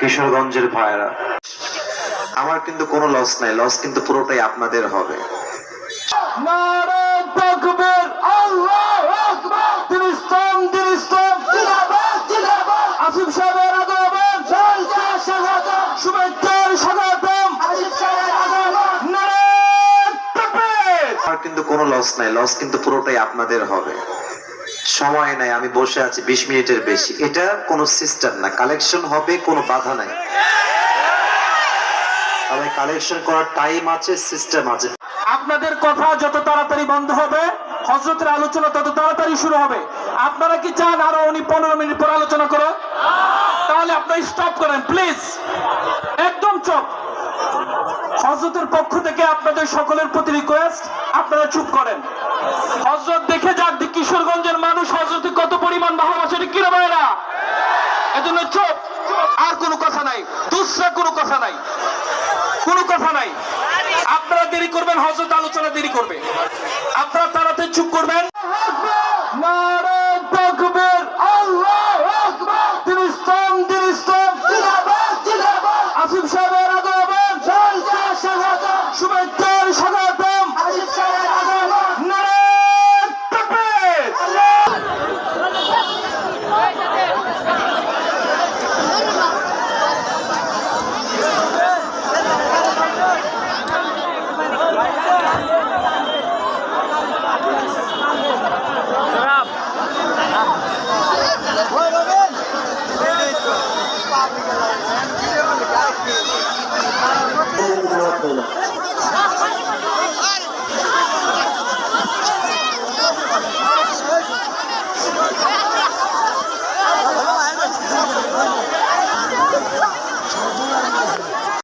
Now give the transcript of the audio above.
কিশোরগঞ্জের ভাইরা আমার কিন্তু কোনো লস নাই লস কিন্তু পুরোটাই আপনাদের হবে। আসিফ সাহেবের আগমন শুভেচ্ছার স্বাগতম। কিন্তু কোনো লস নাই লস কিন্তু পুরোটাই আপনাদের হবে। সময় নাই, আমি বসে আছি বিশ মিনিটের বেশি। এটা কোনো সিস্টেম না। কালেকশন হবে, কোনো বাধা নাই। তবে কালেকশন করার টাইম আছে সিস্টেম আছে। আপনাদের কথা যত তাড়াতাড়ি বন্ধ হবে হজরতের আলোচনা তত তাড়াতাড়ি শুরু হবে। আপনারা কি চান আরও উনি পনেরো মিনিট পর আলোচনা করো তাহলে আপনারা স্টপ করেন প্লিজ একদম চুপ। হজরতের পক্ষ থেকে আপনাদের সকলের প্রতি রিকোয়েস্ট আপনারা চুপ করেন। হজরত দেখে যাক কিশোরগঞ্জের মানুষ হজরতকে কত পরিমাণ ভালোবাসে কি রে ভাইরা এজন্য চোখ আর কোনো কথা নাই, দুসরা কোনো কথা নাই, কোনো কথা নাই। আপনারা দেরি করবেন, হজরত আলোচনা দেরি করবে। আপনারা তারাতে চুপ করবেন। শুভেচ্ছা Amém.